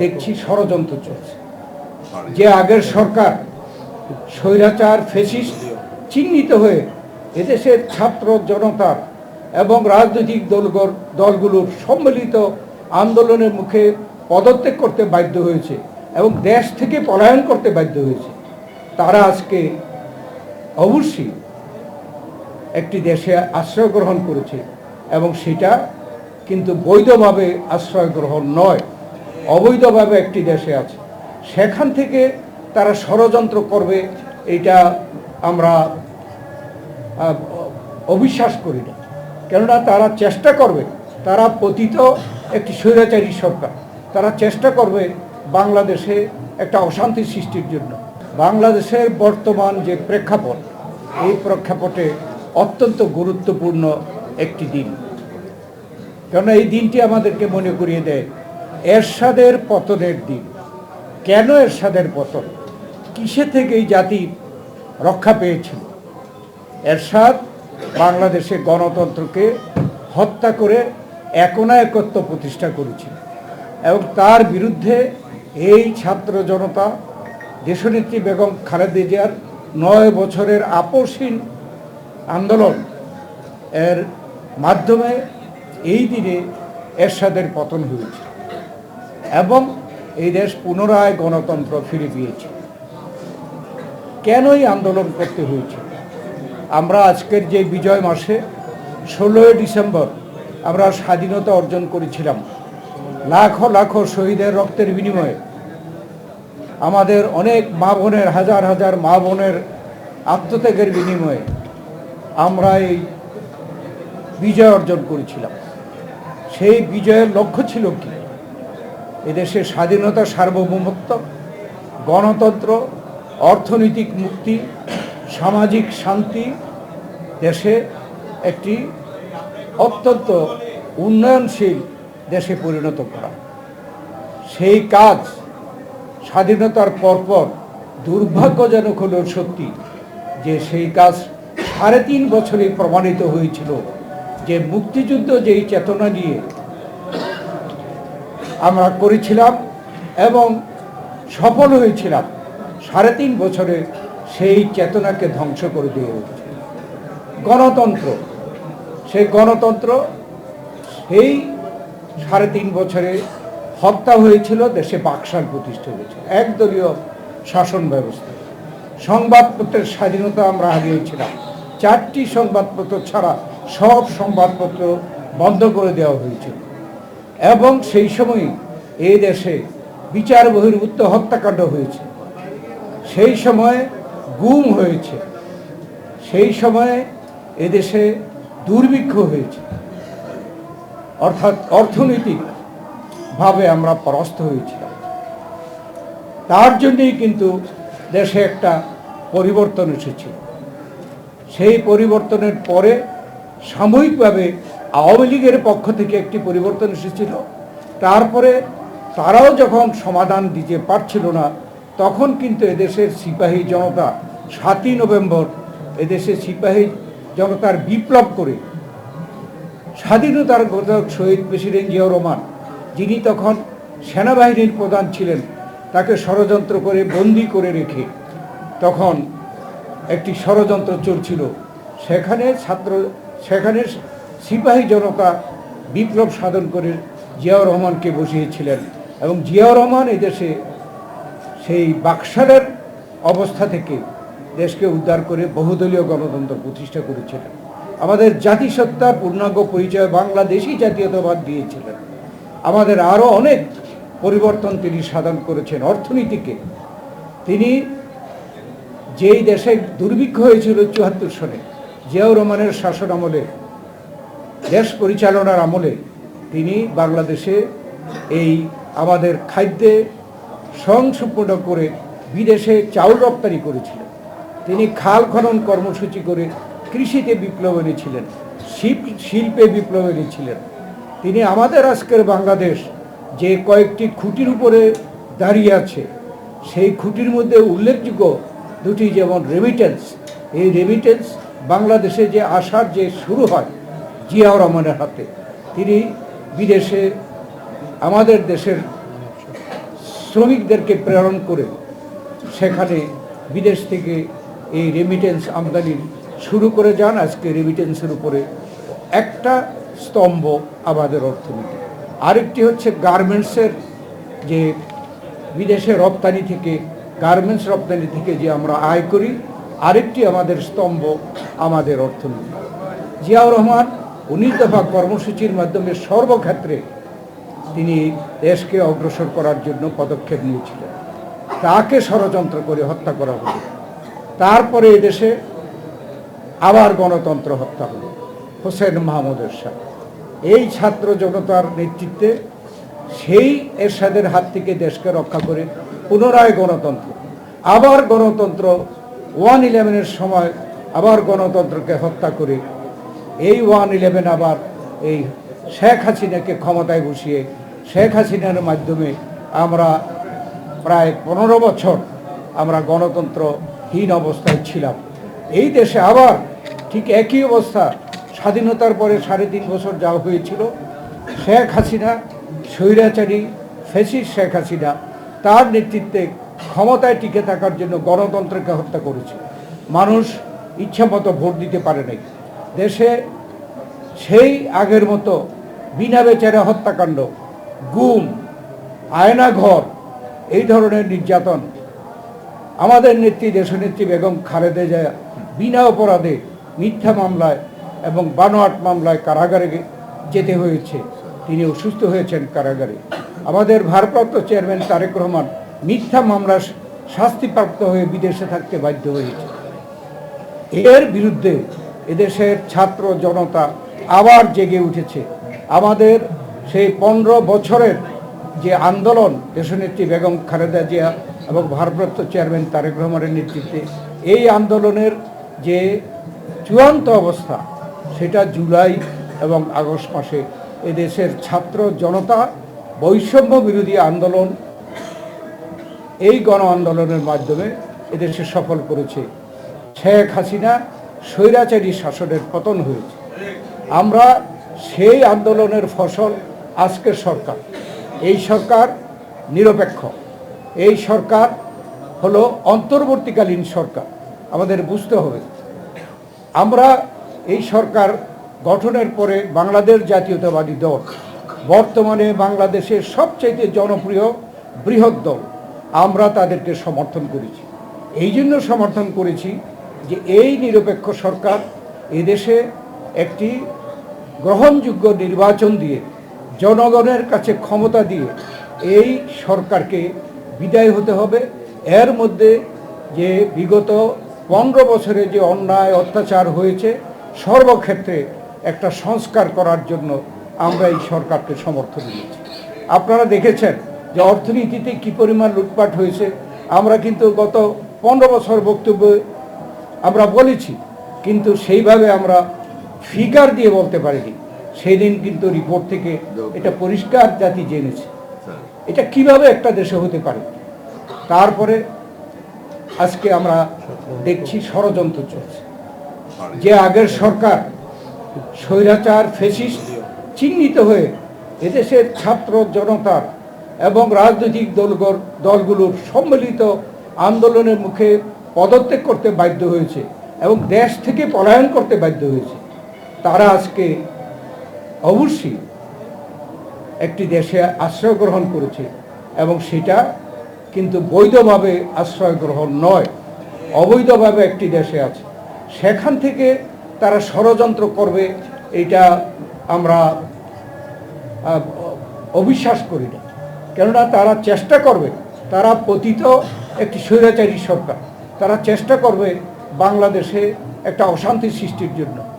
দেখছি ষড়যন্ত্র চলছে। যে আগের সরকার স্বৈরাচার, ফেসিস্ট চিহ্নিত হয়ে এদেশের ছাত্র জনতার এবং রাজনৈতিক দলগর দলগুলোর সম্মিলিত আন্দোলনের মুখে পদত্যাগ করতে বাধ্য হয়েছে এবং দেশ থেকে পলায়ন করতে বাধ্য হয়েছে। তারা আজকে অবশ্যই একটি দেশে আশ্রয় গ্রহণ করেছে এবং সেটা কিন্তু বৈধভাবে আশ্রয় গ্রহণ নয়। অবৈধভাবে একটি দেশে আছে। সেখান থেকে তারা ষড়যন্ত্র করবে এটা আমরা অবিশ্বাস করি না। কেননা তারা চেষ্টা করবে, তারা পতিত একটি স্বৈরাচারী সরকার। তারা চেষ্টা করবে বাংলাদেশে একটা অশান্তি সৃষ্টির জন্য। বাংলাদেশের বর্তমান যে প্রেক্ষাপট, এই প্রেক্ষাপটে অত্যন্ত গুরুত্বপূর্ণ একটি দিন। কেননা এই দিনটি আমাদেরকে মনে করিয়ে দেয় এরশাদের পতনের দিন। কেন এরশাদের পতন? কিসে থেকে এই জাতি রক্ষা পেয়েছিল? এরশাদ বাংলাদেশের গণতন্ত্রকে হত্যা করে একনা একত্ব প্রতিষ্ঠা করেছিল এবং তার বিরুদ্ধে এই ছাত্র জনতা, দেশনেত্রী বেগম খালেদা জিয়ার নয় বছরের আপসীন আন্দোলন এর মাধ্যমে এই দিনে এরশাদের পতন হয়েছে। এবং এই দেশ পুনরায় গণতন্ত্র ফিরে পেয়েছে কেনই আন্দোলন করতে হয়েছে? আমরা আজকের যে বিজয় মাসে ষোলোই ডিসেম্বর আমরা স্বাধীনতা অর্জন করেছিলাম। লাখো লাখো শহীদের রক্তের বিনিময়ে আমাদের অনেক মা বোনের, হাজার হাজার মা বোনের আত্মত্যাগের বিনিময়ে আমরা এই বিজয় অর্জন করেছিলাম। সেই বিজয়ের লক্ষ্য ছিল কি? এদেশের স্বাধীনতা সার্বভৌমত্ব, গণতন্ত্র, অর্থনৈতিক মুক্তি, সামাজিক শান্তি, দেশে একটি অত্যন্ত উন্নয়নশীল দেশে পরিণত করা। সেই কাজ স্বাধীনতার পরপর দুর্ভাগ্যজনক হলেও সত্যি যে সেই কাজ সাড়ে তিন বছরে প্রমাণিত হয়েছিল যে মুক্তিযুদ্ধ যেই চেতনা নিয়ে আমরা করেছিলাম এবং সফল হয়েছিলাম। সাড়ে তিন বছরে সেই চেতনাকে ধ্বংস করে দিয়ে হয়েছে গণতন্ত্র, সেই গণতন্ত্র সেই সাড়ে তিন বছরে হত্যা হয়েছিল, দেশে বাকশাল প্রতিষ্ঠা হয়েছে একদলীয় শাসন ব্যবস্থা। সংবাদপত্রের স্বাধীনতা আমরা হারিয়েছিলাম। চারটি সংবাদপত্র ছাড়া সব সংবাদপত্র বন্ধ করে দেওয়া হয়েছিল। এবং সেই সময় এই দেশে বিচার বহির্ভূত হত্যাকাণ্ড হয়েছে। সেই সময় গুম হয়েছে। সেই সময়ে এদেশে দুর্ভিক্ষ হয়েছে। অর্থাৎ অর্থনৈতিকভাবে আমরা পরাস্ত হয়েছিলাম। তার জন্যই কিন্তু দেশে একটা পরিবর্তন এসেছিল সেই পরিবর্তনের পরে সাময়িকভাবে আওয়ামী লীগের পক্ষ থেকে একটি পরিবর্তন এসেছিল। তারপরে তারাও যখন সমাধান দিতে পারছিল না, তখন কিন্তু এদেশের সিপাহী জনতা সাতই নভেম্বর এদেশে সিপাহী জনতার বিপ্লব করে স্বাধীনতার ঘোষক শহীদ প্রেসিডেন্ট জিয়াউর রহমান, যিনি তখন সেনাবাহিনীর প্রধান ছিলেন, তাকে ষড়যন্ত্র করে বন্দি করে রেখে তখন একটি ষড়যন্ত্র চলছিল। সেখানে ছাত্র সেখানে সিপাহী জনতা বিপ্লব সাধন করে জিয়াউর রহমানকে বসিয়েছিলেন এবং জিয়াউর রহমান এই দেশে সেই বাকশালের অবস্থা থেকে দেশকে উদ্ধার করে বহুদলীয় গণতন্ত্র প্রতিষ্ঠা করেছিলেন। আমাদের জাতিসত্তা, পূর্ণাঙ্গ পরিচয় বাংলাদেশি জাতীয়তাবাদ দিয়েছিলেন। আমাদের আরও অনেক পরিবর্তন তিনি সাধন করেছেন অর্থনীতিকে। তিনি যেই দেশে দুর্ভিক্ষ হয়েছিল চুয়াত্তর সনে জিয়াউর রহমানের শাসন আমলে দেশ পরিচালনার আমলে তিনি বাংলাদেশে এই আমাদের খাদ্যে সংসম্পূর্ণ করে বিদেশে চাউল রপ্তানি করেছিলেন। তিনি খাল খনন কর্মসূচি করে কৃষিতে বিপ্লব এনেছিলেন শিল্প- শিল্পে বিপ্লব এনেছিলেন। তিনি আমাদের আজকের বাংলাদেশ যে কয়েকটি খুঁটির উপরে দাঁড়িয়ে আছে, সেই খুঁটির মধ্যে উল্লেখযোগ্য দুটি যেমন রেমিটেন্স এই রেমিটেন্স বাংলাদেশে যে আসার যে শুরু হয় জিয়াউর রহমানের হাতে। তিনি বিদেশে, আমাদের দেশের শ্রমিকদেরকে প্রেরণ করে সেখানে বিদেশ থেকে এই রেমিটেন্স আমদানি শুরু করে যান। আজকে রেমিটেন্সের উপরে একটা স্তম্ভ আমাদের অর্থনীতি। আরেকটি হচ্ছে গার্মেন্টসের যে বিদেশে রপ্তানি থেকে গার্মেন্টস রপ্তানি থেকে যে আমরা আয় করি, আরেকটি আমাদের স্তম্ভ আমাদের অর্থনীতি। জিয়াউর রহমান উনিশ দফা কর্মসূচির মাধ্যমে সর্বক্ষেত্রে তিনি দেশকে অগ্রসর করার জন্য পদক্ষেপ নিয়েছিলেন। তাকে ষড়যন্ত্র করে হত্যা করা হলো। তারপরে দেশে আবার গণতন্ত্র হত্যা হলো, হোসেন মাহমুদের সাথে। এই ছাত্র জনতার নেতৃত্বে সেই এরশাদের হাত থেকে দেশকে রক্ষা করে পুনরায় গণতন্ত্র, আবার গণতন্ত্র ওয়ান ইলেভেনের সময় আবার গণতন্ত্রকে হত্যা করে এই ওয়ান ইলেভেন আবার এই শেখ হাসিনাকে ক্ষমতায় বসিয়ে শেখ হাসিনার মাধ্যমে আমরা প্রায় পনেরো বছর আমরা গণতন্ত্রহীন অবস্থায় ছিলাম। এই দেশে আবার ঠিক একই অবস্থা। স্বাধীনতার পরে সাড়ে তিন বছর যাওয়া হয়েছিল। শেখ হাসিনা, স্বৈরাচারী ফেসিস শেখ হাসিনা, তার নেতৃত্বে ক্ষমতায় টিকে থাকার জন্য গণতন্ত্রকে হত্যা করেছে। মানুষ ইচ্ছা মতো ভোট দিতে পারে নাই। দেশে সেই আগের মতো বিনা বেচারা হত্যাকাণ্ড, গুম, আয়নাঘর, এই ধরনের নির্যাতন। আমাদের নেত্রী, দেশনেত্রী বেগম খালেদা জিয়া বিনা অপরাধে মিথ্যা মামলায় এবং বানোয়াট মামলায় কারাগারে যেতে হয়েছে। তিনি অসুস্থ হয়েছেন কারাগারে। আমাদের ভারপ্রাপ্ত চেয়ারম্যান তারেক রহমান মিথ্যা মামলার শাস্তিপ্রাপ্ত হয়ে বিদেশে থাকতে বাধ্য হয়েছে। এর বিরুদ্ধে এদেশের ছাত্র জনতা আবার জেগে উঠেছে। আমাদের সেই পনেরো বছরের যে আন্দোলন, দেশনেত্রী বেগম খালেদা জিয়া এবং ভারপ্রাপ্ত চেয়ারম্যান তারেক রহমানের নেতৃত্বে, এই আন্দোলনের যে চূড়ান্ত অবস্থা, সেটা জুলাই এবং আগস্ট মাসে এদেশের ছাত্র জনতা বৈষম্য বিরোধী আন্দোলন এই গণ আন্দোলনের মাধ্যমে এদেশে সফল করেছে। শেখ হাসিনা স্বৈরাচারী শাসনের পতন হয়েছে। আমরা সেই আন্দোলনের ফসল আজকের সরকার। এই সরকার নিরপেক্ষ। এই সরকার হলো অন্তর্বর্তীকালীন সরকার। আমাদের বুঝতে হবে। আমরা এই সরকার গঠনের পরে বাংলাদেশ জাতীয়তাবাদী দল, বর্তমানে বাংলাদেশের সবচাইতে জনপ্রিয় বৃহৎ দল, আমরা তাদেরকে সমর্থন করেছি। এই জন্য সমর্থন করেছি যে এই নিরপেক্ষ সরকার এদেশে একটি গ্রহণযোগ্য নির্বাচন দিয়ে, জনগণের কাছে ক্ষমতা দিয়ে এই সরকারকে বিদায় হতে হবে। এর মধ্যে যে বিগত পনেরো বছরে যে অন্যায়, অত্যাচার হয়েছে, সর্বক্ষেত্রে একটা সংস্কার করার জন্য আমরা এই সরকারকে সমর্থন দিয়েছি। আপনারা দেখেছেন যে অর্থনীতিতে কি পরিমাণ লুটপাট হয়েছে। আমরা কিন্তু গত পনেরো বছর বক্তব্যে আমরা বলেছি, কিন্তু সেইভাবে আমরা ফিগার দিয়ে বলতে পারিনি। সেই দিন কিন্তু রিপোর্ট থেকে এটা পরিষ্কার জাতি জেনেছে। এটা কীভাবে একটা দেশে হতে পারে? তারপরে আজকে আমরা দেখছি ষড়যন্ত্র চলছে। যে আগের সরকার স্বৈরাচার, ফেসিস্ট চিহ্নিত হয়ে এদেশের ছাত্র জনতার এবং রাজনৈতিক দলগর দলগুলোর সম্মিলিত আন্দোলনের মুখে পদত্যাগ করতে বাধ্য হয়েছে এবং দেশ থেকে পলায়ন করতে বাধ্য হয়েছে। তারা আজকে অবশ্যই একটি দেশে আশ্রয় গ্রহণ করেছে এবং সেটা কিন্তু বৈধভাবে আশ্রয় গ্রহণ নয়, অবৈধভাবে একটি দেশে আছে। সেখান থেকে তারা ষড়যন্ত্র করবে এটা আমরা অবিশ্বাস করি না। কেননা তারা চেষ্টা করবে, তারা পতিত একটি স্বৈরাচারী সরকার। তারা চেষ্টা করবে বাংলাদেশে একটা অশান্তি সৃষ্টির জন্য।